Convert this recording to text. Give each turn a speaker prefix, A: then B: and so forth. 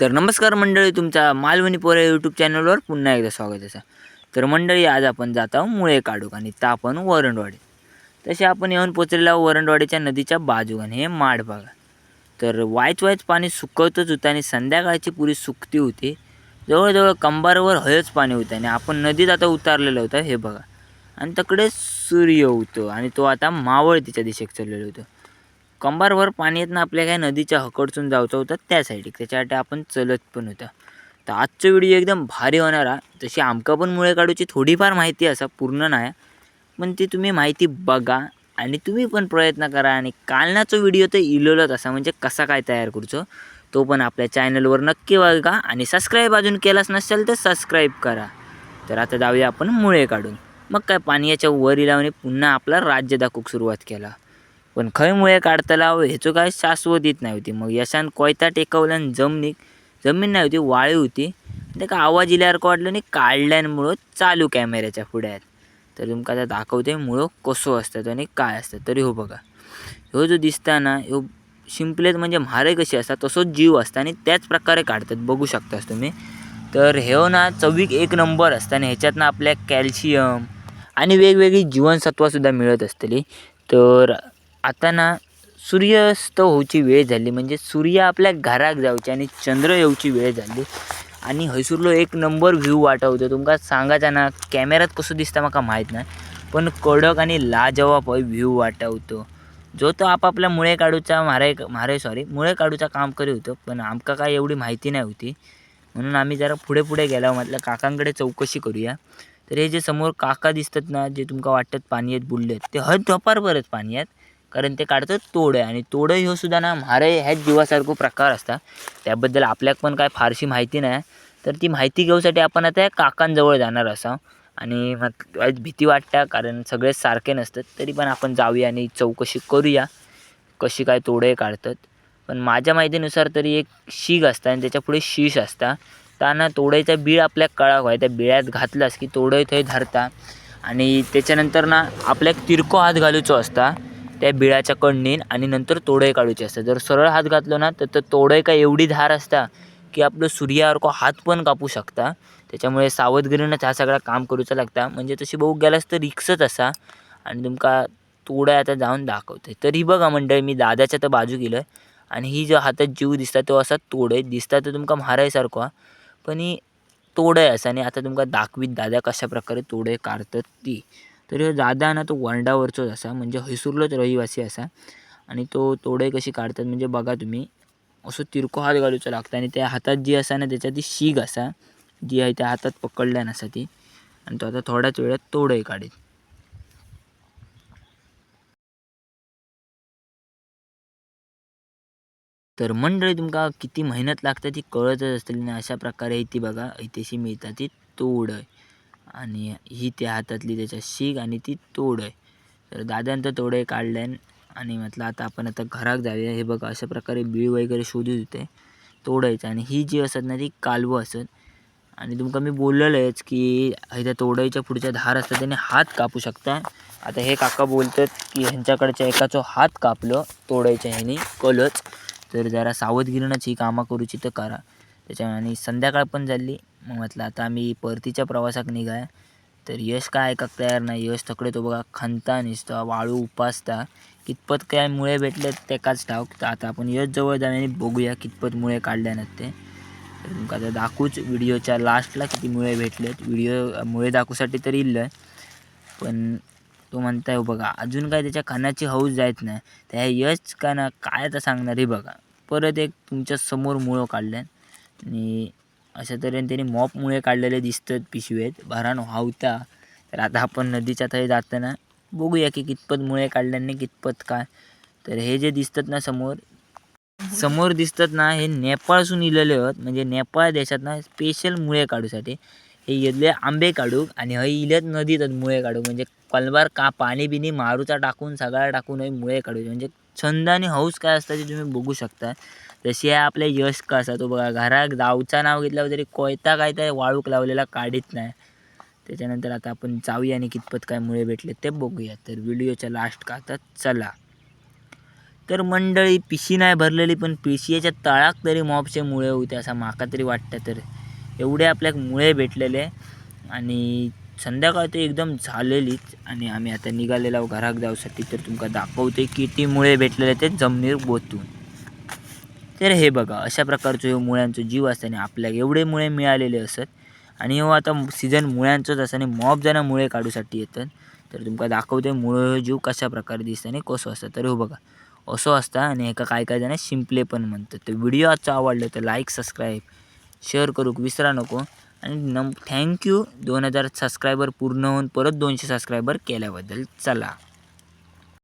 A: तर नमस्कार मंडळी तुमच्या मालवणी पोरे यूट्यूब चॅनलवर पुन्हा एकदा स्वागत आहे तर मंडळी आज आपण जात आहोत मुळे काढूक आणि ता आपण वरणवाडी. तसे आपण येऊन पोचलेला वरणवाडीच्या नदीच्या बाजू आणि हे माड बघा तर वायच वायच पाणी सुकवतच होतं आणि संध्याकाळची पुरी सुकती होती. जवळजवळ कंबारवर हयच पाणी होतं आणि आपण नदीत आता उतारलेलं होतं हे बघा. आणि तकडे सूर्य होतो आणि तो आता मावळतीच्या दिशेक चाललेलं होतं. कंबारवर पाणी येत ना आपल्या काय नदीच्या हकडसून जायचं होतं त्या साईडीक त्याच्यासाठी आपण चलत पण होता. तर आजचं व्हिडिओ एकदम भारी होणार हा. तशी आमका पण मुळे काढूची थोडीफार माहिती असा पूर्ण नाही. पण ती तुम्ही माहिती बघा आणि तुम्ही पण प्रयत्न करा आणि कालनाचा व्हिडिओ तर इलोलत असा म्हणजे कसा काय तयार करूचो तो पण आपल्या चॅनलवर नक्की बघा आणि सबस्क्राईब अजून केलाच नसेल तर सबस्क्राईब करा. तर आता जाऊया आपण मुळे काढून. मग काय पाण्याच्या वरी लावणे पुन्हा आपला राज्य दाखवूक सुरुवात केला. पण खंय मुळे काढतला हेचो काय शाश्वतीत नाही होती. मग यशान कोयता टेकवल्यान जमनीक जमीन नाही होती वाळी होती. ते आवाज आवाज इल्यासारखं वाटलं नाही काढल्यामुळं चालू कॅमेऱ्याच्या पुढे आहेत तर तुमका आता दाखवते मुळं कसो असतात आणि काय असतात. तरी हो बघा. ह्यो जो दिसता ना ह्यो शिंपलेत म्हणजे म्हारे कशी असतात तसोच जीव असता आणि त्याच प्रकारे काढतात. बघू शकतास तुम्ही. तर ह्यो ना चवीक एक नंबर असतं आणि ह्याच्यातनं आपल्या कॅल्शियम आणि वेगवेगळी जीवनसत्वसुद्धा मिळत असतली. तर आता ना सूर्यास्त होऊची वेळ झाली. म्हणजे सूर्य आपल्या घराक जावची आणि चंद्र येऊची वेळ झाली. आणि हयसुरलो एक नंबर व्ह्यू वाटवतो. तुमका सांगायचा ना कॅमेरात कसो दिसता म्हाका माहीत नाही. पण कडक आणि लाजवाब हय व्ह्यू वाटवतो. जो तो आपापल्या मुळे काढूचा म्हारे म्हारे सॉरी मुळे काढूचा काम करीत होतो. पण आमका काय एवढी माहिती नाही होती. म्हणून आम्ही जरा पुढे पुढे गेला. म्हटलं काकांकडे चौकशी करूया. तर हे जे समोर काका दिसतात ना जे तुमका वाटतात पाणी आहेत बुडलेत ते हद धोपार पाणी आहेत. कारण ते काढतात तोडं आणि तोडं ह्यो सुद्धा ना म्हारे ह्याच जीवासारखो प्रकार असतात. त्याबद्दल आपल्याक पण काय फारशी माहिती नाही. तर ती माहिती घेऊसाठी आपण आता या काकांजवळ जाणार असा. आणि मग भीती वाटतं कारण सगळेच सारखे नसतात. तरी पण आपण जाऊया आणि चौकशी करूया. कशी काय तोडे काढतात. पण माझ्या माहितीनुसार तरी एक शीग असता आणि त्याच्यापुढे शीश असता. त्यांना तोडायचा बीळ आपल्या कळा व्हाय त्या बिळ्यात घातलास की तोडय थंय धरता. आणि त्याच्यानंतर ना आपल्याक तिरको हात घालूचो असता. त्या बिळाच्या कडणीन आणि नंतर तोडय काढूचे आसता जर सरळ हात घातलो ना तर तोडय काय एवढी धार असता की आपलं सूर्यासारखं हात पण कापू शकता. त्याच्यामुळे सावधगिरीनंच हा सगळा काम करूचा लागता. म्हणजे तशी बघू गेलास तर रिक्सच असा. आणि तुमका तोडय आता जाऊन दाखवते. तरी बघा मंडळी मी दादाच्या तर बाजू गेलं आणि ही जो हातात जीव दिसता तो असा तोडय दिसता तर तुमका म्हारायसारखो हा. पण ही तोडय असा. आणि आता तुमका दाखवीत दादा कशा प्रकारे तोडय काढतात ती. तर ह्यो दादा ना तो वंडावरचोच असा म्हणजे हैसूरलोच रहिवासी असा. आणि तो तोडे कशी काढतात म्हणजे बघा तुम्ही असं तिरको हात घालूचो लागता आणि त्या हातात जी असा ना त्याच्यात ती शीग असा जी आहे त्या हातात पकडल्यान आसा ती आणि तो आता थोड्याच वेळात तोडय काडीत तर मंडळी तुमका किती मेहनत लागते ती कळतच असतील ना अशा प्रकारे ती बघा इथेशी मिळतात ती तोडय आणि ही त्या हातातली त्याच्या शीग आणि ती तोड आहे. तर दादांचं तोडे काढल्यान आणि म्हटलं आता आपण आता घरात जाऊया. हे बघा अशा प्रकारे बीळ वगैरे शोधत होते. तोडायचं आणि ही जी असत ना ती कालवं असत. आणि तुमका मी बोललेलंच की ह्याच्या तोडायच्या पुढच्या धार असतात त्याने हात कापू शकता. आता हे काका बोलतात की ह्यांच्याकडच्या एकाचो हात कापलं तोडायच्या ह्यानी कलच. तर जरा सावधगिरीनंच ही कामं करूची तर करा. त्याच्या आणि संध्याकाळ पण झाली. मग म्हटलं आता आम्ही परतीच्या प्रवासाक निघाय. तर यश काय? ऐकाक तयार नाही? यश तकडे तो बघा खंता निसता वाळू उपासता. कितपत काय मुळे भेटले तेकाच ठाऊक तर आता आपण यश जवळ जाऊन आणि बघूया कितपत मुळे काढल्यानंतर ते. तर तुमका आता दाखवूच व्हिडिओच्या लास्टला किती मुळे भेटलेत. व्हिडिओ मुळे दाखवूसाठी तर इल्लं पण तो म्हणताय हो बघा अजून काय त्याच्या खाण्याची हौस जायत नाही. त्या यश का ना काय तर सांगणार हे बघा. परत एक तुमच्यासमोर मुळं काढल्यान आणि अशा तऱ्हेने त्यांनी मॉप मुळे काढलेले दिसतात पिशवेत भरान व्हावता. तर आता आपण नदीच्या तळी जाताना बघूया की कितपत मुळे काढल्याने कितपत काय. तर हे जे दिसतात ना समोर समोर दिसतात ना हे नेपाळसून इलेले आहेत. म्हणजे नेपाळ देशात ना स्पेशल मुळे काढूसाठी. हे इथले आंबे काढूक आणि हय इल्यात नदीत मुळे काढूक म्हणजे कलबार का पाणी बिनी मारूचा टाकून सगळा टाकून हे मुळे काढू. म्हणजे छंद आणि हौस काय असतं ते तुम्ही बघू शकता. तशी आहे आपल्या यश का असा तो बघा घरात जाऊचा नाव घेतल्यावर तरी कोयता काय तर वाळूक लावलेला काढीत नाही. त्याच्यानंतर आता आपण जाऊया आणि कितपत काय मुळे भेटले ते बघूया. तर व्हिडिओच्या लास्ट का आता चला. तर मंडळी पिशी नाही भरलेली पण पिशीच्या तळाक तरी मॉबचे मुळे होते असं माका तरी वाटतं. तर एवढे आपल्याक मुळे भेटलेले आणि संध्याकाळ ते एकदम झालेलीच आणि आम्ही आता निघालेलो घराक जाऊसाठी. तर तुमका दाखवते किती मुळे भेटलेले ते जमिनीवर बोतून तर हे बघा अशा प्रकारचो ह्यो मुळ्यांचो जीव असताना आपल्या आपल्याक एवढे मुळे मिळालेले असत. आणि हो आता सीझन मुळ्यांचोच असा आणि मॉब जाणं मुळे काढूसाठी येतात तर तुमका दाखवते मुळे जीव कशा प्रकारे दिसता आणि कसो असतं. तर हो बघा असो असता आणि एका काय काय जण शिंपले पण म्हणतात. तर व्हिडिओ आजचा आवडलं तर लाईक सबस्क्राईब शेअर करूक विसरा नको. आणि नम थँक्यू दोन हजार सबस्क्रायबर पूर्ण होऊन परत दोनशे सबस्क्रायबर केल्याबद्दल चला.